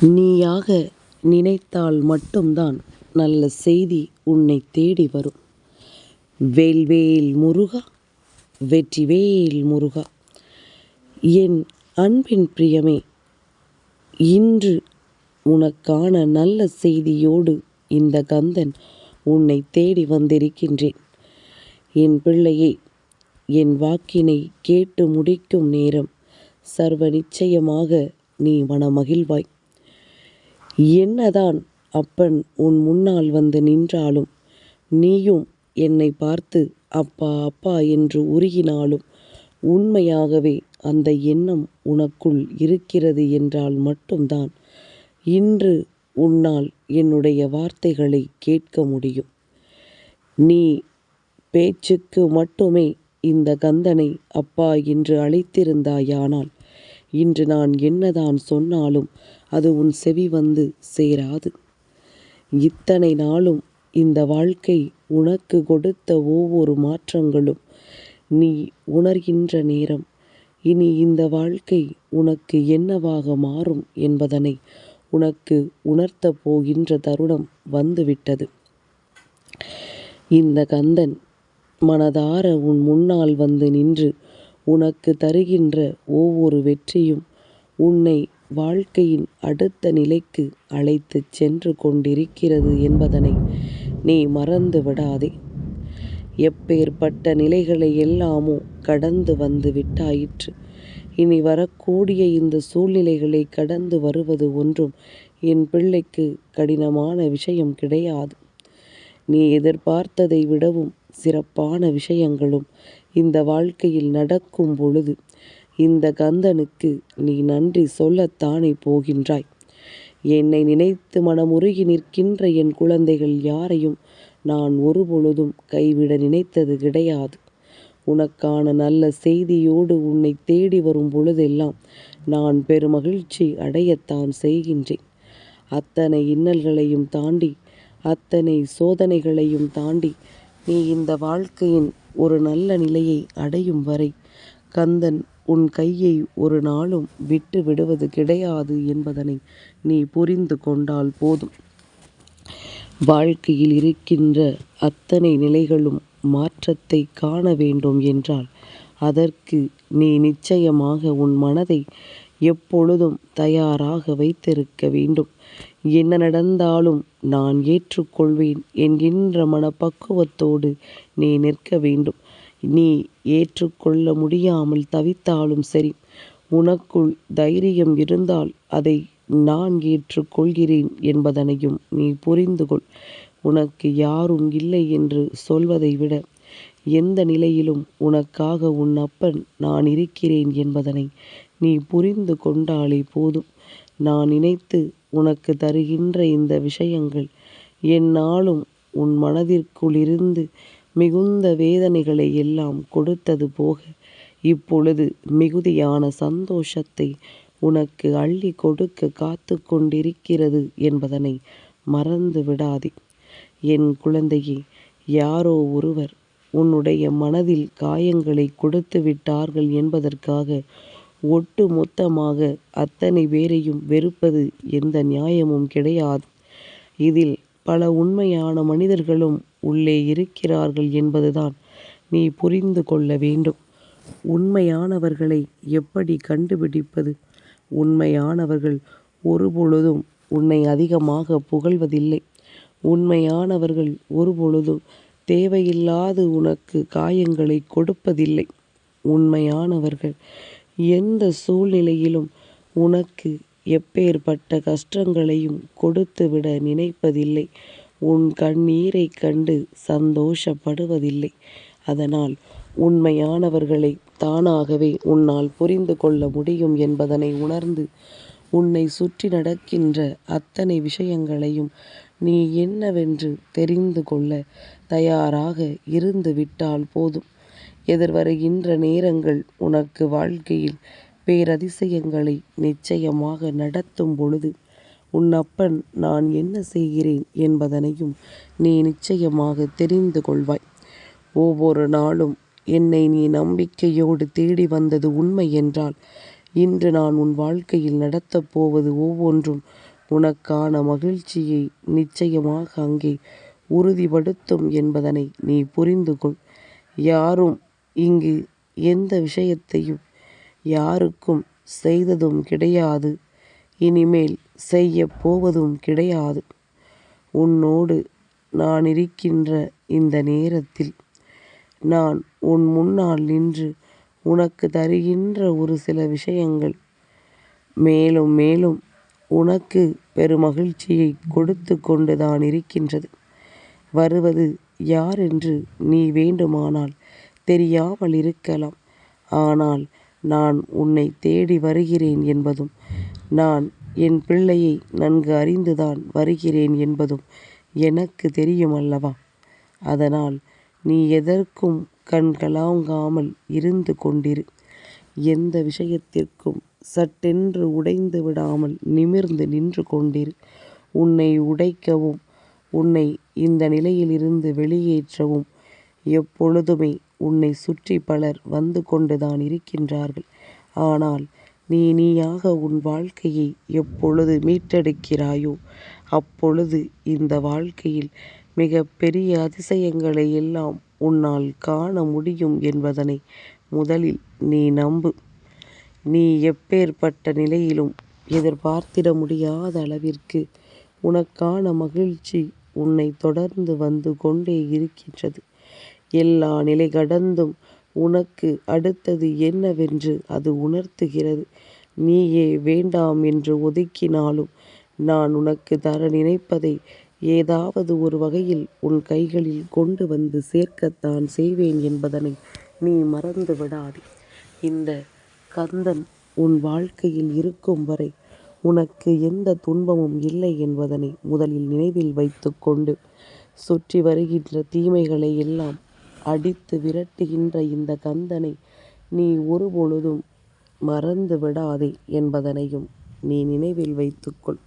நீயாக நினைத்தால் மட்டும்தான் நல்ல செய்தி உன்னை தேடி வரும். வேல்வேல் முருகா வெற்றிவேல் முருகா என் அன்பின் பிரியமே இன்று உனக்கான நல்ல செய்தியோடு இந்த கந்தன் உன்னை தேடி வந்திருக்கின்றேன். என் பிள்ளையே என் வாக்கினை கேட்டு முடிக்கும் நேரம் சர்வ நிச்சயமாக நீ மனமகிழ்வாய். என்னதான் அப்பன் உன் முன்னால் வந்து நின்றாலும் நீயும் என்னை பார்த்து அப்பா அப்பா என்று உருகினாலும் உண்மையாகவே அந்த எண்ணம் உனக்குள் இருக்கிறது என்றால் மட்டும்தான் இன்று உன்னால் என்னுடைய வார்த்தைகளை கேட்க முடியும். நீ பேச்சுக்கு மட்டுமே இந்த கந்தனை அப்பா என்று அழைத்திருந்தாயானால் இன்று நான் என்னதான் சொன்னாலும் அது உன் செவி வந்து சேராது. இத்தனை நாளும் இந்த வாழ்க்கை உனக்கு கொடுத்த ஒவ்வொரு மாற்றங்களும் நீ உணர்கின்ற நேரம் இனி இந்த வாழ்க்கை உனக்கு என்னவாக மாறும் என்பதனை உனக்கு உணர்த்தப் போகின்ற தருணம் வந்துவிட்டது. இந்த கந்தன் மனதார உன் முன்னால் வந்து நின்று உனக்கு தருகின்ற ஒவ்வொரு வெற்றியும் உன்னை வாழ்க்கையின் அடுத்த நிலைக்கு அழைத்துச் சென்று கொண்டிருக்கிறது என்பதனை நீ மறந்து விடாதே. எப்பேர்ப்பட்ட நிலைகளை எல்லாமோ கடந்து வந்து விட்டாயிற்று. இனி வரக்கூடிய இந்த சூழ்நிலைகளை கடந்து வருவது ஒன்றும் என் பிள்ளைக்கு கடினமான விஷயம் கிடையாது. நீ எதிர்பார்த்ததை விடவும் சிறப்பான விஷயங்களும் இந்த வாழ்க்கையில் நடக்கும் பொழுது இந்த கந்தனுக்கு நீ நன்றி சொல்லத்தானே போகின்றாய். என்னை நினைத்து மனமுருகி நிற்கின்ற என் குழந்தைகள் யாரையும் நான் ஒருபொழுதும் கைவிட நினைத்தது கிடையாது. உனக்கான நல்ல செய்தியோடு உன்னை தேடி வரும் பொழுதெல்லாம் நான் பெருமகிழ்ச்சி அடையத்தான் செய்கின்றேன். அத்தனை இன்னல்களையும் தாண்டி அத்தனை சோதனைகளையும் தாண்டி நீ இந்த வாழ்க்கையின் ஒரு நல்ல நிலையை அடையும் வரை கந்தன் உன் கையை ஒரு நாளும் விட்டு விடுவது கிடையாது என்பதனை நீ புரிந்து கொண்டால் போதும். வாழ்க்கையில் இருக்கின்ற அத்தனை நிலைகளும் மாற்றத்தை காண வேண்டும் என்றால் அதற்கு நீ நிச்சயமாக உன் மனதை எப்பொழுதும் தயாராக வைத்திருக்க வேண்டும். என்ன நடந்தாலும் நான் ஏற்றுக்கொள்வேன் என்கின்ற மனப்பக்குவத்தோடு நீ நிற்க வேண்டும். நீ ஏற்றுக்கொள்ள முடியாமல் தவித்தாலும் சரி உனக்குள் தைரியம் இருந்தால் அதை நான் ஏற்றுக்கொள்கிறேன் என்பதனையும் நீ புரிந்து கொள். உனக்கு யாரும் இல்லை என்று சொல்வதை விட எந்த நிலையிலும் உனக்காக உன் அப்பன் நான் இருக்கிறேன் என்பதனை நீ புரிந்து கொண்டாலே போதும். நான் நினைத்து உனக்கு தருகின்ற இந்த விஷயங்கள் எந்நாளும் உன் மனதிற்குள்ளிருந்து மிகுந்த வேதனைகளை எல்லாம் கொடுத்தது போக இப்பொழுது மிகுதியான சந்தோஷத்தை உனக்கு அள்ளி கொடுக்க காத்துக் கொண்டிருக்கிறது என்பதனை மறந்து விடாதே. என் குழந்தையே யாரோ ஒருவர் உன்னுடைய மனதில் காயங்களை கொடுத்து விட்டார்கள் என்பதற்காக ஒட்டு மொத்தமாக அத்தனை பேரையும் வெறுப்பது எந்த நியாயமும் கிடையாது. இதில் பல உண்மையான மனிதர்களும் உள்ளே இருக்கிறார்கள் என்பதுதான் நீ புரிந்து கொள்ள வேண்டும். உண்மையானவர்களை எப்படி கண்டுபிடிப்பது? உண்மையானவர்கள் ஒருபொழுதும் உன்னை அதிகமாக புகழ்வதில்லை. உண்மையானவர்கள் ஒருபொழுதும் தேவையில்லாது உனக்கு காயங்களைக் கொடுப்பதில்லை. உண்மையானவர்கள் எந்த சூழ்நிலையிலும் உனக்கு எப்பேற்பட்ட கஷ்டங்களையும் கொடுத்துவிட நினைப்பதில்லை. உன் கண்ணீரைக் கண்டு சந்தோஷப்படுவதில்லை. அதனால் உண்மையானவர்களை தானாகவே உன்னால் புரிந்து கொள்ள முடியும் என்பதனை உணர்ந்து உன்னைச் சுற்றி நடக்கின்ற அத்தனை விஷயங்களையும் நீ என்னவென்று தெரிந்து கொள்ள தயாராக இருந்து விட்டால் போதும். எதிர்வருகின்ற நேரங்கள் உனக்கு வாழ்க்கையில் பேரதிசயங்களை நிச்சயமாக நடத்தும் பொழுது உன் அப்பன் நான் என்ன செய்கிறேன் என்பதனையும் நீ நிச்சயமாக தெரிந்து கொள்வாய். ஒவ்வொரு நாளும் என்னை நீ நம்பிக்கையோடு தேடி வந்தது உண்மை என்றால் இன்று நான் உன் வாழ்க்கையில் நடத்தப் போவது ஒவ்வொன்றும் உனக்கான மகிழ்ச்சியை நிச்சயமாக அங்கே உறுதிப்படுத்தும் என்பதனை நீ புரிந்து கொள். யாரும் இங்கு எந்த விஷயத்தையும் யாருக்கும் செய்ததும் கிடையாது இனிமேல் செய்யப் போவதும் கிடையாது. உன்னோடு நான் இருக்கின்ற இந்த நேரத்தில் நான் உன் முன்னால் நின்று உனக்கு தருகின்ற ஒரு சில விஷயங்கள் மேலும் மேலும் உனக்கு பெருமகிழ்ச்சியை கொடுத்து கொண்டுதான் இருக்கின்றது. வருவது யாரென்று நீ வேண்டுமானால் தெரியாமல் இருக்கலாம். ஆனால் நான் உன்னை தேடி வருகிறேன் என்பதும் நான் என் பிள்ளையை நன்கு அறிந்துதான் வருகிறேன் என்பதும் எனக்கு தெரியும் அல்லவா? அதனால் நீ எதற்கும் கண் கலங்காமல் இருந்து கொண்டிரு. எந்த விஷயத்திற்கும் சட்டென்று உடைந்து விடாமல் நிமிர்ந்து நின்று கொண்டிரு. உன்னை உடைக்கவும் உன்னை இந்த நிலையிலிருந்து வெளியேற்றவும் எப்பொழுதுமே உன்னை சுற்றி பலர் வந்து கொண்டுதான் இருக்கின்றார்கள். ஆனால் நீ நீயாக உன் வாழ்க்கையை எப்பொழுது மீட்டெடுக்கிறாயோ அப்பொழுது இந்த வாழ்க்கையில் மிக பெரிய அதிசயங்களை எல்லாம் உன்னால் காண முடியும் என்பதனை முதலில் நீ நம்பு. நீ எப்பேற்பட்ட நிலையிலும் எதிர்பார்த்திட முடியாத அளவிற்கு உனக்கான மகிழ்ச்சி உன்னை தொடர்ந்து வந்து கொண்டே இருக்கின்றது. எல்லா நிலை கடந்தும் உனக்கு அடுத்தது என்னவென்று அது உணர்த்துகிறது. நீயே வேண்டாம் என்று ஒதுக்கினாலும் நான் உனக்கு தர நினைப்பதை ஏதாவது ஒரு வகையில் உன் கைகளில் கொண்டு வந்து சேர்க்கத்தான் செய்வேன் என்பதனை நீ மறந்து விடாதே. இந்த கந்தன் உன் வாழ்க்கையில் இருக்கும் வரை உனக்கு எந்த துன்பமும் இல்லை என்பதனை முதலில் நினைவில் வைத்துக்கொண்டு சுற்றி வருகின்ற தீமைகளை எல்லாம் அடித்து விரட்டுகின்ற இந்த கந்தனை நீ ஒருபொழுதும் மறந்து விடாதே என்பதனையும் நீ நினைவில் வைத்துக்கொள்.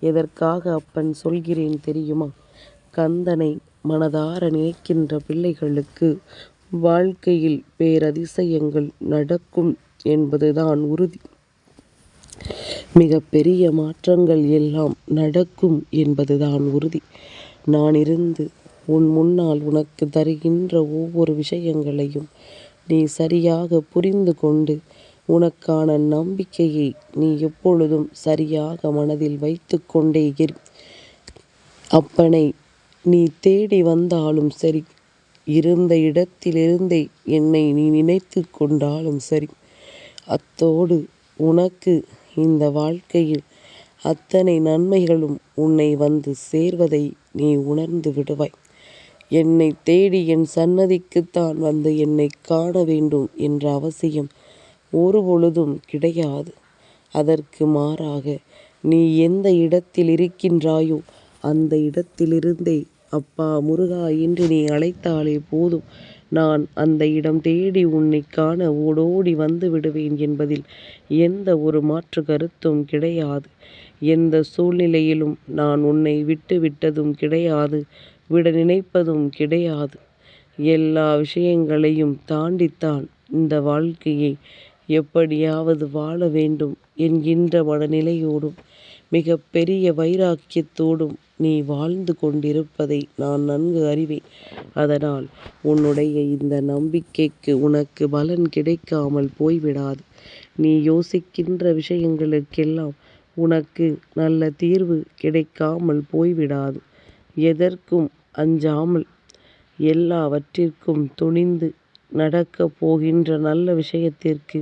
எதற்காக அப்பன் சொல்கிறேன் தெரியுமா? கந்தனை மனதார நினைக்கின்ற பிள்ளைகளுக்கு வாழ்க்கையில் பேரதிசயங்கள் நடக்கும் என்பதுதான் உறுதி. மிக பெரிய மாற்றங்கள் எல்லாம் நடக்கும் என்பதுதான் உறுதி. நான் இருந்து உன் முன்னால் உனக்கு தருகின்ற ஒவ்வொரு விஷயங்களையும் நீ சரியாக புரிந்து கொண்டு உனக்கான நம்பிக்கையை நீ எப்பொழுதும் சரியாக மனதில் வைத்து கொண்டே இரு. அப்பனை நீ தேடி வந்தாலும் சரி இருந்த இடத்திலிருந்தே என்னை நீ நினைத்து கொண்டாலும் சரி அத்தோடு உனக்கு இந்த வாழ்க்கையில் அத்தனை நன்மைகளும் உன்னை வந்து சேர்வதை நீ உணர்ந்து விடுவாய். என்னை தேடி என் சன்னதிக்குத்தான் வந்து என்னை காண வேண்டும் என்ற அவசியம் ஒருபொழுதும் கிடையாது. அதற்கு மாறாக நீ எந்த இடத்தில் இருக்கின்றாயோ அந்த இடத்திலிருந்தே அப்பா முருகா என்று நீ அழைத்தாலே போதும் நான் அந்த இடம் தேடி உன்னைக் காண ஓடோடி வந்து விடுவேன் என்பதில் எந்த ஒரு மாற்று கருத்தும் கிடையாது. எந்த சூழ்நிலையிலும் நான் உன்னை விட்டு விட்டதும் கிடையாது விட நினைப்பதும் கிடையாது. எல்லா விஷயங்களையும் தாண்டித்தான் இந்த வாழ்க்கையை எப்படியாவது வாழ வேண்டும் என்கின்ற மனநிலையோடும் மிக பெரிய வைராக்கியத்தோடும் நீ வாழ்ந்து கொண்டிருப்பதை நான் நன்கு அறிவேன். அதனால் உன்னுடைய இந்த நம்பிக்கைக்கு உனக்கு பலன் கிடைக்காமல் போய்விடாது. நீ யோசிக்கின்ற விஷயங்களுக்கெல்லாம் உனக்கு நல்ல தீர்வு கிடைக்காமல் போய்விடாது. எதற்கும் அஞ்சாமல் எல்லாவற்றிற்கும் துணிந்து நடக்கப் போகின்ற நல்ல விஷயத்திற்கு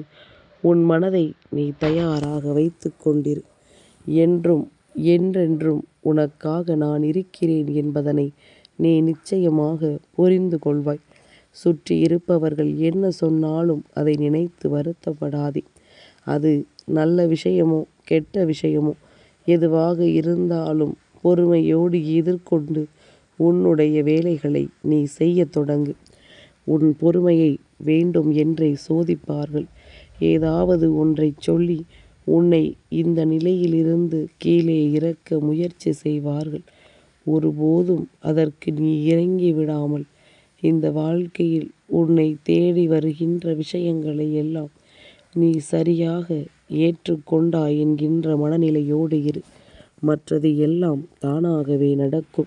உன் மனதை நீ தயாராக வைத்துக் கொண்டிரு. என்றும் என்றென்றும் உனக்காக நான் இருக்கிறேன் என்பதனை நீ நிச்சயமாக புரிந்து கொள்வாய். சுற்றி இருப்பவர்கள் என்ன சொன்னாலும் அதை நினைத்து வருத்தப்படாதே. அது நல்ல விஷயமோ கெட்ட விஷயமோ எதுவாக இருந்தாலும் பொறுமையோடு எதிர்கொண்டு உன்னுடைய வேலைகளை நீ செய்யத் தொடங்கு. உன் பொறுமையை வேண்டும் என்றே சோதிப்பார்கள். ஏதாவது ஒன்றைச் சொல்லி உன்னை இந்த நிலையிலிருந்து கீழே இறக்க முயற்சி செய்வார்கள். ஒருபோதும் அதற்கு நீ இறங்கி விடாமல் இந்த வாழ்க்கையில் உன்னை தேடி வருகின்ற விஷயங்களை எல்லாம் நீ சரியாக ஏற்றுக்கொண்டாய் என்கின்ற மனநிலையோடு இரு. மற்றது எல்லாம் தானாகவே நடக்கும்.